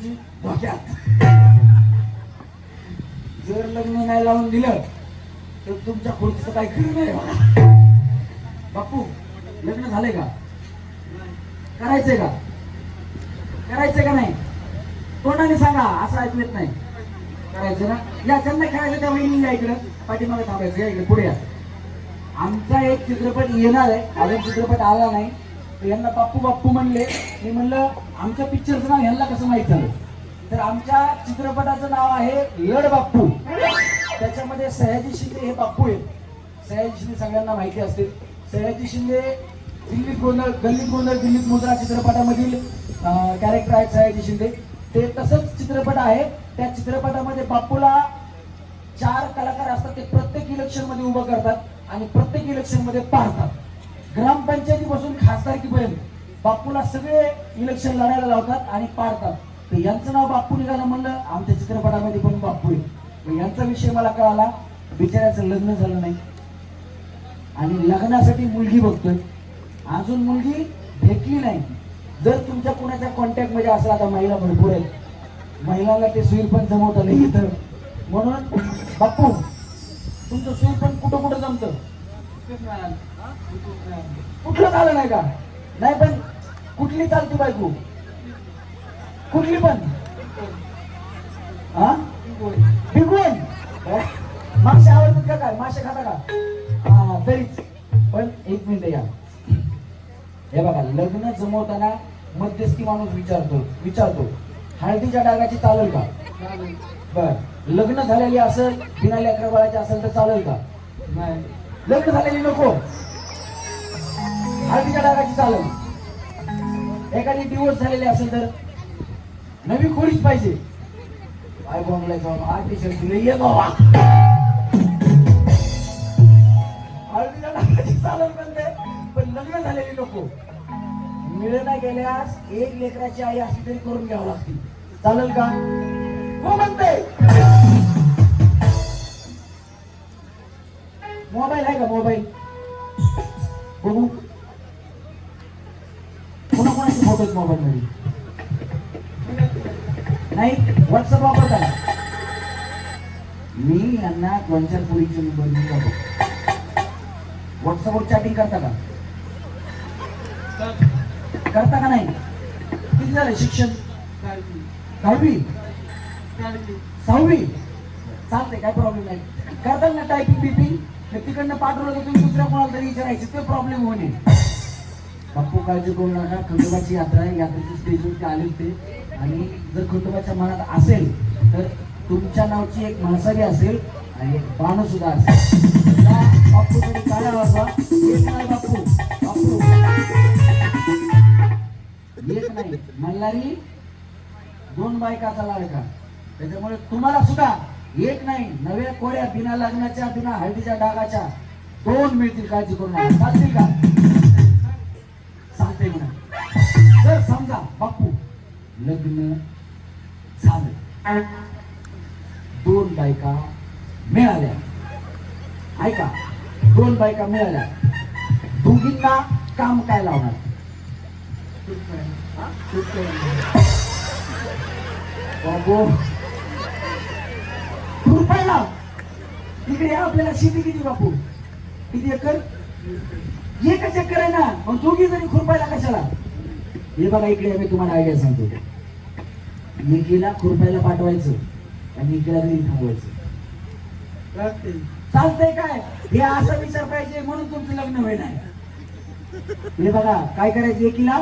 मुलाची धोक्यात. जर लग्न नाही लावून दिलं तर तुमच्या खुर्चीच काय खरं नाही बापू लग्न झाले का? करायचंय का? करायचंय का नाही? तोंडाने सांगा असं ऐकू येत नाही. करायचं ना? या त्यांना खेळायचं त्या वहिनी या इकडं. पाठीमागे थांबायचं या इकडे पुढे या. आमचा एक चित्रपट येणार आहे. अजून चित्रपट आला नाही. यांना बाप्पू बाप्पू म्हणले. मी म्हणलं आमच्या पिक्चरचं नाव यांना कसं माहीत झालं? तर आमच्या चित्रपटाचं नाव आहे लड बाप्पू. त्याच्यामध्ये सयाजी शिंदे हे बाप्पू आहेत. सयाजी शिंदे सगळ्यांना माहिती असते सयाजी शिंदे दिल्लीत गोंधळ गल्लीत गोंधळ दिल्लीत मुद्रा चित्रपटामधील कॅरेक्टर आहेत सयाजी शिंदे. ते तसंच चित्रपट आहे त्या चित्रपटामध्ये बाप्पूला चार कलाकार असतात. ते प्रत्येक इलेक्शनमध्ये उभं करतात आणि प्रत्येक इलेक्शनमध्ये पाहतात. ग्रामपंचायतीपासून खासदारकीपर्यंत बापूला सगळे इलेक्शन लढायला लावतात आणि पाडतात. तर यांचं नाव बापू निघालं म्हणलं आमच्या चित्रपटामध्ये पण बाप्पू आहे. यांचा विषय मला कळाला बिचाऱ्याचं लग्न झालं नाही. आणि लग्नासाठी मुलगी बघतोय. अजून मुलगी भेटली नाही. जर तुमच्या कोणाच्या कॉन्टॅक्टमध्ये असेल आता महिला भरपूर आहेत. महिलांना ते सुईरपण जमवता नाही येतं म्हणून बापू तुमचं सुईरपण कुठं कुठं जमतं? कुठलं झालं नाही का? नाही पण कुठली चालते बायको? कुठली पण? हा? बिगवण मासे आवडतात का काय? मासे खाता का? हा तरीच. पण एक मिनिट या. हे बघा लग्न जमवताना मध्यस्थी माणूस विचारतो विचारतो हळदीच्या डागाची चालेल का? बर. लग्न झालेली असेल बिना लेकरं बाळाची असेल तर चालेल का? नाही. लग्न झालेली नको. हळदीच्या डागाची चालव एखादी डिवोर्स झालेली असेल तर नवी खोडीच पाहिजे. आय बॉम्बला जाऊन आर्टिशन तुले ये बाबा. हळदीच्या डागाची चालव म्हणते पण लग्न झालेली नको. मिळणं गेल्यास एक लेकराची आई अशी तरी करून घ्यावं लागते चालेल का? हो म्हणते. व्हॉट्सअप वापरता मी यांना दोन चार पुरीचे नंबर जातो व्हॉट्सअपवर चॅटिंग करता का? करता का नाही? किती झालं शिक्षण? दहावी? सहावी? चालते काय प्रॉब्लेम नाही. करताल ना टायपिंग बिपिंग तर तिकडनं पाठवलं तर तुम्ही दुसऱ्या कोणाला तरी विचारायचे ते प्रॉब्लेम होणे बाप्पू काळजी करू नका. खंडोबाची यात्रा आहे यात्रेची स्टेजवरती आले होते आणि जर कुटुंबाच्या मनात असेल तर तुमच्या नावची एक माणसारी असेल आणि एक बाण सुद्धा असेल. त्या बाप्पू तरी काढा एक नाही बापू. बापू. एक नाही. मल्हारी दोन बायकाचा लाडका. त्याच्यामुळे तुम्हाला सुद्धा एक नाही. नव्या कोऱ्या बिना लग्नाच्या बिना हळदीच्या डागाच्या दोन मिळतील काळजी करून चालतील का? चालते म्हणा. जर समजा बापू लग्न झालं. दोन बायका मिळाल्या. ऐका दोन बायका मिळाल्या. दोघींना काम काय लावणार? बाबू रुपयाला इकडे आपल्याला शेती किती बापू? किती एकर? एकच एकर आहे ना. मग दोघी जरी खुरपायला कशाला? हे बघा इकडे मी तुम्हाला आयडिया सांगतो. एकीला खुरपायला पाठवायचं. आणि एकीला घरी थांबवायचं. चालतंय. काय? हे असा विचार पाहिजे म्हणून तुमचं लग्न होईल नाही हे बघा काय करायचं एकीला?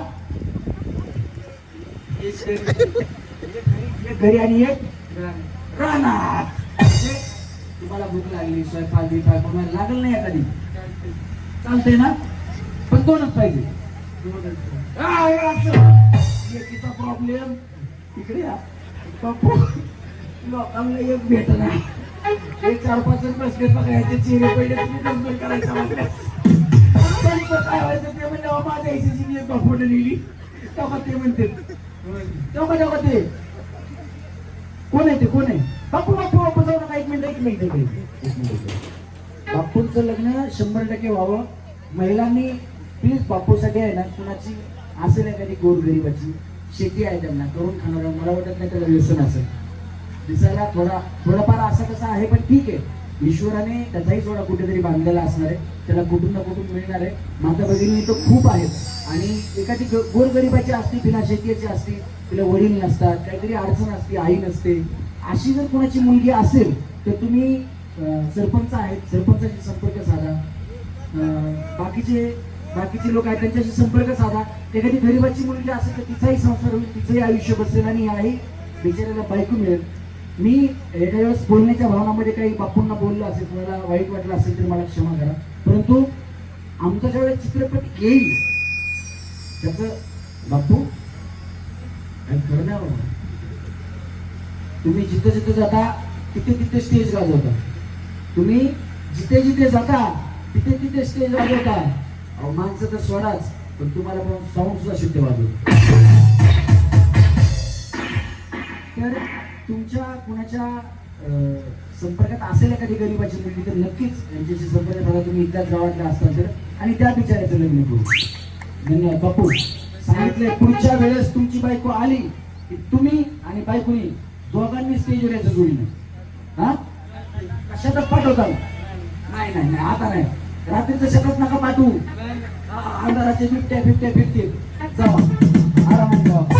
एक घरी. आणि एक राहणार. तुम्हाला भूक लागली स्वयंपाक बिपाक कोणाला लागल नाही एखादी. चालतंय ना? पण दोनच पाहिजे. एकीचा प्रॉब्लेम इकडे या. बापू लोकांना एक भेट नाही. हे चार पाच बसले बघा याचे चेहरे पहिले तुम्ही नंबर करायचा म्हटल्यास काय व्हायचं ते म्हणजे माझ्या आयसीची एक फोटो लिहिली तेव्हा ते म्हणते तेव्हा तेव्हा ते. कोण आहे ते? कोण आहे? बापू बापू बापू जाऊ नका एक मिनिट एक मिनिट एक मिनिट. बापूंचं लग्न शंभर टक्के व्हावं. महिलांनी प्लीज बापूसाठी आहे ना कुणाची? असेल एखादी गोरगरीबाची. शेती आहे त्यांना करून खाणार मला वाटत नाही त्याला व्यसन असेल. दिसायला थोडा थोडाफार असं कसं आहे पण ठीक आहे. ईश्वराने त्याचाही थोडा कुठेतरी बांधलेला असणार आहे. त्याला कुठून ना कुठून मिळणार आहे. माता भगिनी तर खूप आहेत. आणि एखादी ग- गोरगरिबाची असती बिना शेतीची असती तिला वडील नसतात काहीतरी अडचण असते आई नसते. अशी जर कोणाची मुलगी असेल तर तुम्ही सरपंच आहेत सरपंचाशी संपर्क साधा. बाकीचे बाकीचे लोक आहेत त्यांच्याशी संपर्क साधा. एखादी गरीबाची मुलगी असेल तर तिचाही संसार होईल तिचंही आयुष्य बसेल आणि याही बिचाऱ्याला बायको मिळेल. मी एखाद्या वेळेस बोलण्याच्या भावनामध्ये काही बापूंना बोललो असेल तुम्हाला वाईट वाटलं असेल तर मला क्षमा करा. परंतु आमचा ज्यावेळेस चित्रपट येईल त्याचं बापू आणि तुम्ही जिथे जिथे जाता तिथे तिथे स्टेज गाजवता. तुम्ही जिथे जिथे जाता तिथे तिथे स्टेज गाजवता. अहो माणसं तर सोडाच पण तुम्हाला पण साऊंड सुद्धा शुद्ध वाजवतो. तर तुमच्या कुणाच्या अं, संपर्कात असेल एखादी गरीबाची मुलगी तर नक्कीच यांच्याशी संपर्क झाला तुम्ही इथल्याच गावातले असता तर आणि त्या बिचारायचं लग्न करू. धन्यवाद. बापू सांगितलंय पुढच्या वेळेस तुमची बायको आली की तुम्ही आणि बायकोनी दोघांनी स्टेजवर यायचं जोडीनं. हा? कशातच पाठवता नाही नाही नाही आता नाही. रात्रीचं शकत नका पाठवू. अंधाराचे बिबट्या बिबट्या फिरतील जाऊ आरामात जाऊ